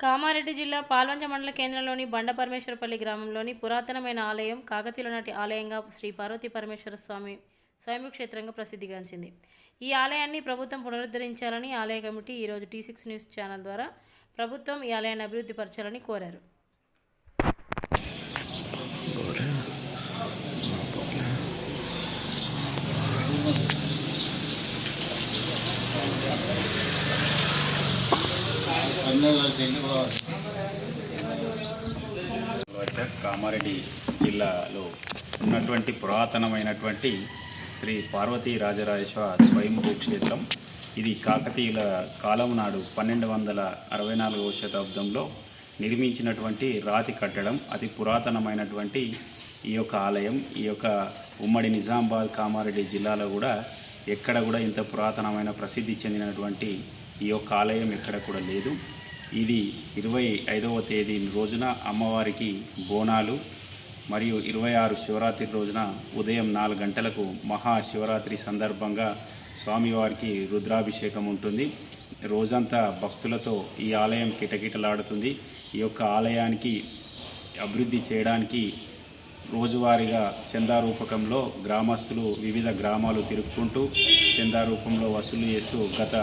కామారెడ్డి జిల్లా పాల్వంచ మండల కేంద్రంలోని బండ పరమేశ్వరపల్లి గ్రామంలోని పురాతనమైన ఆలయం కాకతీయుల నాటి ఆలయంగా శ్రీ పార్వతీ పరమేశ్వర స్వామి స్వయంభూ క్షేత్రంగా ప్రసిద్ధిగాంచింది ఈ ఆలయాన్ని ప్రభుత్వం పునరుద్ధరించాలని ఆలయ కమిటీ ఈరోజు టీ సిక్స్ న్యూస్ ఛానల్ ద్వారా ప్రభుత్వం ఈ ఆలయాన్ని అభివృద్ధి పరచాలని కోరారు. కామారెడ్డి జిల్లాలో ఉన్నటువంటి పురాతనమైనటువంటి శ్రీ పార్వతీ రాజరాజేశ్వర స్వయంభూ క్షేత్రం. ఇది కాకతీయుల కాలం నాడు పన్నెండు వందల అరవై నాలుగవ శతాబ్దంలో నిర్మించినటువంటి రాతి కట్టడం అతి పురాతనమైనటువంటి ఈ యొక్క ఆలయం ఈ యొక్క ఉమ్మడి నిజామాబాద్ కామారెడ్డి జిల్లాలో కూడా ఎక్కడ కూడా ఇంత పురాతనమైన ప్రసిద్ధి చెందినటువంటి ఈ యొక్క ఆలయం ఎక్కడ కూడా లేదు. ఇది ఇరవై ఐదవ తేదీ రోజున అమ్మవారికి బోనాలు మరియు ఇరవై ఆరు శివరాత్రి రోజున ఉదయం నాలుగు గంటలకు మహాశివరాత్రి సందర్భంగా స్వామివారికి రుద్రాభిషేకం ఉంటుంది. రోజంతా భక్తులతో ఈ ఆలయం కిటకిటలాడుతుంది. ఈ యొక్క ఆలయానికి అభివృద్ధి చేయడానికి రోజువారీగా చందా రూపకంలో గ్రామస్తులు వివిధ గ్రామాలు తిరుక్కుంటూ చందా రూపంలో వసూలు చేస్తూ గత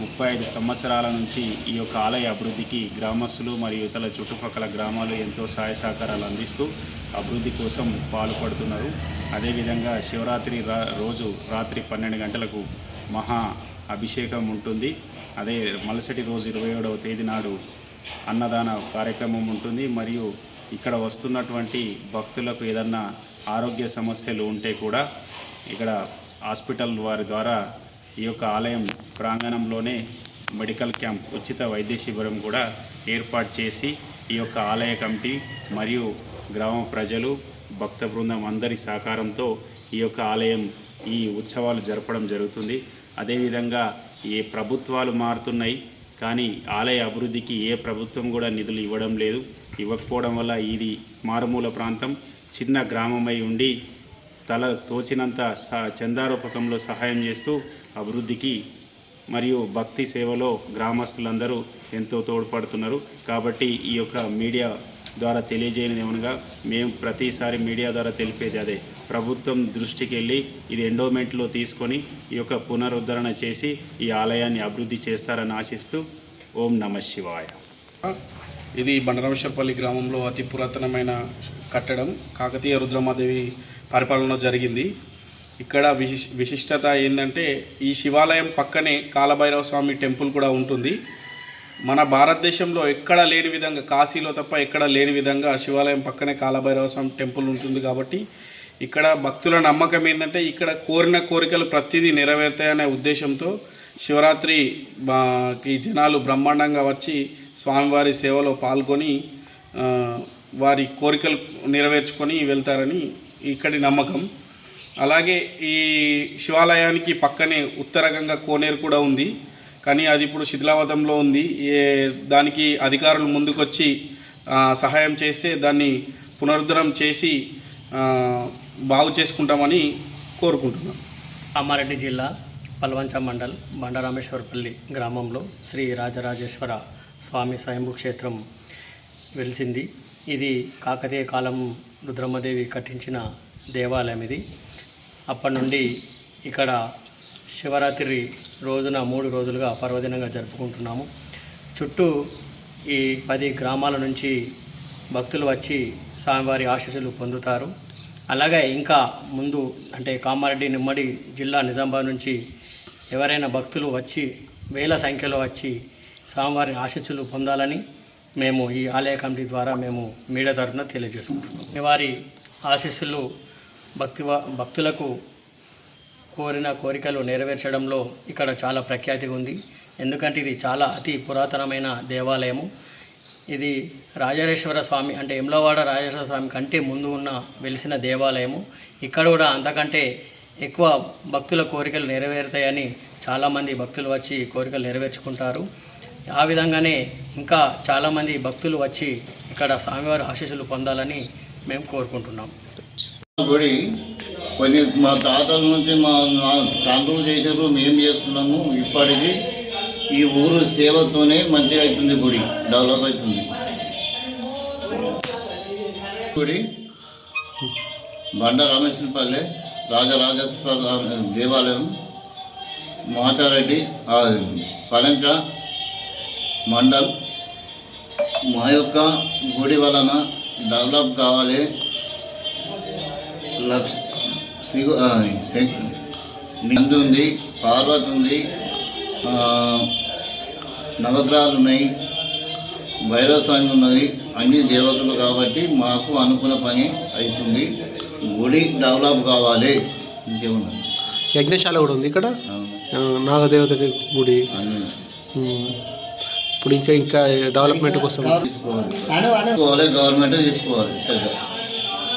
ముప్పై ఐదు సంవత్సరాల నుంచి ఈ యొక్క ఆలయ అభివృద్ధికి గ్రామస్తులు మరియు ఇతర చుట్టుపక్కల గ్రామాలు ఎంతో సహాయ సహకారాలు అందిస్తూ అభివృద్ధి కోసం పాల్పడుతున్నారు అదేవిధంగా శివరాత్రి రా రోజు రాత్రి పన్నెండు గంటలకు మహా అభిషేకం ఉంటుంది. అదే మలసటి రోజు ఇరవై ఏడవ తేదీ నాడు అన్నదాన కార్యక్రమం ఉంటుంది. మరియు ఇక్కడ వస్తున్నటువంటి భక్తులకు ఏదన్నా ఆరోగ్య సమస్యలు ఉంటే కూడా ఇక్కడ హాస్పిటల్ వారి ద్వారా ఈ యొక్క ఆలయం ప్రాంగణంలోనే మెడికల్ క్యాంప్ ఉచిత వైద్య శిబిరం కూడా ఏర్పాటు చేసి ఈ యొక్క ఆలయ కమిటీ మరియు గ్రామ ప్రజలు భక్త బృందం అందరి సహకారంతో ఈ యొక్క ఆలయం ఈ ఉత్సవాలు జరపడం జరుగుతుంది. అదేవిధంగా ఏ ప్రభుత్వాలు మారుతున్నాయి. కానీ ఆలయ అభివృద్ధికి ఏ ప్రభుత్వం కూడా నిధులు ఇవ్వడం లేదు. ఇవ్వకపోవడం వల్ల ఇది మారుమూల ప్రాంతం. చిన్న గ్రామమై ఉండి తల తోచినంత చందారూపకంలో సహాయం చేస్తూ అభివృద్ధికి మరియు భక్తి సేవలో గ్రామస్తులందరూ ఎంతో తోడ్పడుతున్నారు. కాబట్టి ఈ యొక్క మీడియా ద్వారా తెలియజేయనిది ఏమనగా మేము ప్రతిసారి మీడియా ద్వారా తెలిపేది అదే. ప్రభుత్వం దృష్టికి వెళ్ళి ఇది ఎండోమెంట్లో తీసుకొని ఈ యొక్క పునరుద్ధరణ చేసి ఈ ఆలయాన్ని అభివృద్ధి చేస్తారని ఆశిస్తూ ఓం నమ శివాయ. ఇది బండరామేశ్వరపల్లి గ్రామంలో అతి పురాతనమైన కట్టడం. కాకతీయ రుద్రమాదేవి పరిపాలన జరిగింది. ఇక్కడ విశిష్ విశిష్టత ఏంటంటే ఈ శివాలయం పక్కనే కాలభైరవ స్వామి టెంపుల్ కూడా ఉంటుంది. మన భారతదేశంలో ఎక్కడ లేని విధంగా కాశీలో తప్ప ఎక్కడ లేని విధంగా శివాలయం పక్కనే కాలభైరవ స్వామి టెంపుల్ ఉంటుంది కాబట్టి ఇక్కడ భక్తుల నమ్మకం ఏంటంటే ఇక్కడ కోరిన కోరికలు ప్రతిదీ నెరవేరుతాయనే ఉద్దేశంతో శివరాత్రి కి జనాలు బ్రహ్మాండంగా వచ్చి స్వామివారి సేవలో పాల్గొని వారి కోరికలు నెరవేర్చుకొని వెళ్తారని ఇక్కడి నమ్మకం. అలాగే ఈ శివాలయానికి పక్కనే ఉత్తరగంగా కోనేరు కూడా ఉంది. కానీ అది ఇప్పుడు శిథిలావతంలో ఉంది. ఏ దానికి అధికారులు ముందుకొచ్చి సహాయం చేస్తే దాన్ని పునరుద్ధరం చేసి బాగు చేసుకుంటామని కోరుకుంటున్నాం. కామారెడ్డి జిల్లా పల్వంచ మండల్ బండరామేశ్వరపల్లి గ్రామంలో శ్రీ రాజరాజేశ్వర స్వామి స్వయంభూ క్షేత్రం వెలిసింది. ఇది కాకతీయ కాలం రుద్రమదేవి కట్టించిన దేవాలయం ఇది. అప్పటి నుండి ఇక్కడ శివరాత్రి రోజున మూడు రోజులుగా పర్వదినంగా జరుపుకుంటున్నాము. చుట్టూ ఈ పది గ్రామాల నుంచి భక్తులు వచ్చి స్వామివారి ఆశీస్సులు పొందుతారు. అలాగే ఇంకా ముందు అంటే కామారెడ్డి నిమ్మడి జిల్లా నిజామాబాద్ నుంచి ఎవరైనా భక్తులు వచ్చి వేల సంఖ్యలో వచ్చి స్వామివారి ఆశీస్సులు పొందాలని మేము ఈ ఆలయ కమిటీ ద్వారా మేము మీడియా తరఫున తెలియజేసుకుంటున్నాం. వారి ఆశీస్సులు భక్తి భక్తులకు కోరిన కోరికలు నెరవేర్చడంలో ఇక్కడ చాలా ప్రఖ్యాతి ఉంది. ఎందుకంటే ఇది చాలా అతి పురాతనమైన దేవాలయము. ఇది రాజరేశ్వర స్వామి అంటే ఎమ్లవాడ రాజేశ్వర స్వామి కంటే ముందు ఉన్న వెలిసిన దేవాలయము. ఇక్కడ కూడా అంతకంటే ఎక్కువ భక్తుల కోరికలు నెరవేరుతాయని చాలామంది భక్తులు వచ్చి కోరికలు నెరవేర్చుకుంటారు. ఆ విధంగానే ఇంకా చాలామంది భక్తులు వచ్చి ఇక్కడ స్వామివారి ఆశీస్సులు పొందాలని మేము కోరుకుంటున్నాం. గుడి కొన్ని మా తాతల నుంచి మా తండ్రులు చేసారు మేము చేస్తున్నాము. ఇప్పటికీ ఈ ఊరు సేవతోనే మంచిగా అవుతుంది గుడి డెవలప్ అవుతుంది. గుడి బండ రామేశ్వరపల్లె రాజరాజేశ్వర దేవాలయం మాతారెడ్డి ఆ, మండల్. మా యొక్క గుడి వలన డెవలప్ కావాలి. లక్ష శివ ఆ, శం- నంది ఉంది పార్వతి ఉంది ఆ, నవగ్రహాలు ఉన్నాయి భైరవ స్వామి ఉన్నది అన్ని దేవతలు కాబట్టి మాకు అనుకున్న పని అవుతుంది. గుడి డెవలప్ కావాలి. ఇంకేమున్నది యజ్ఞశాల కూడా ఉంది ఇక్కడ? నాగదేవత గుడి. ఇప్పుడు ఇంకా ఇంకా డెవలప్మెంట్ కోసం తీసుకోవాలి తీసుకోవాలి గవర్నమెంట్ తీసుకోవాలి. సరిగ్గా.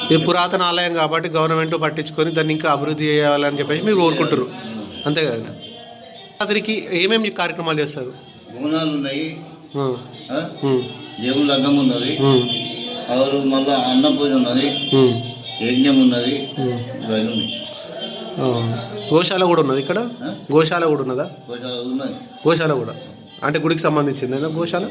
ఇది పురాతన ఆలయం కాబట్టి గవర్నమెంట్ పట్టించుకొని దాన్ని ఇంకా అభివృద్ధి చేయాలని చెప్పేసి మీరు కోరుకుంటారు అంతే కదా? అతనికి ఏమేమి కార్యక్రమాలు చేస్తారు? బోనాలు ఉన్నాయి. దేవుని లగ్గం ఉన్నది. మళ్ళా అన్నం పూజ ఉన్నది యజ్ఞం ఉన్నది. ఇవన్నీ ఉన్నాయి. గోశాల కూడా ఉన్నది ఇక్కడ? గోశాల కూడా ఉన్నదా? గోశాల కూడా. అంటే గుడికి సంబంధించిందేనా గోశాల?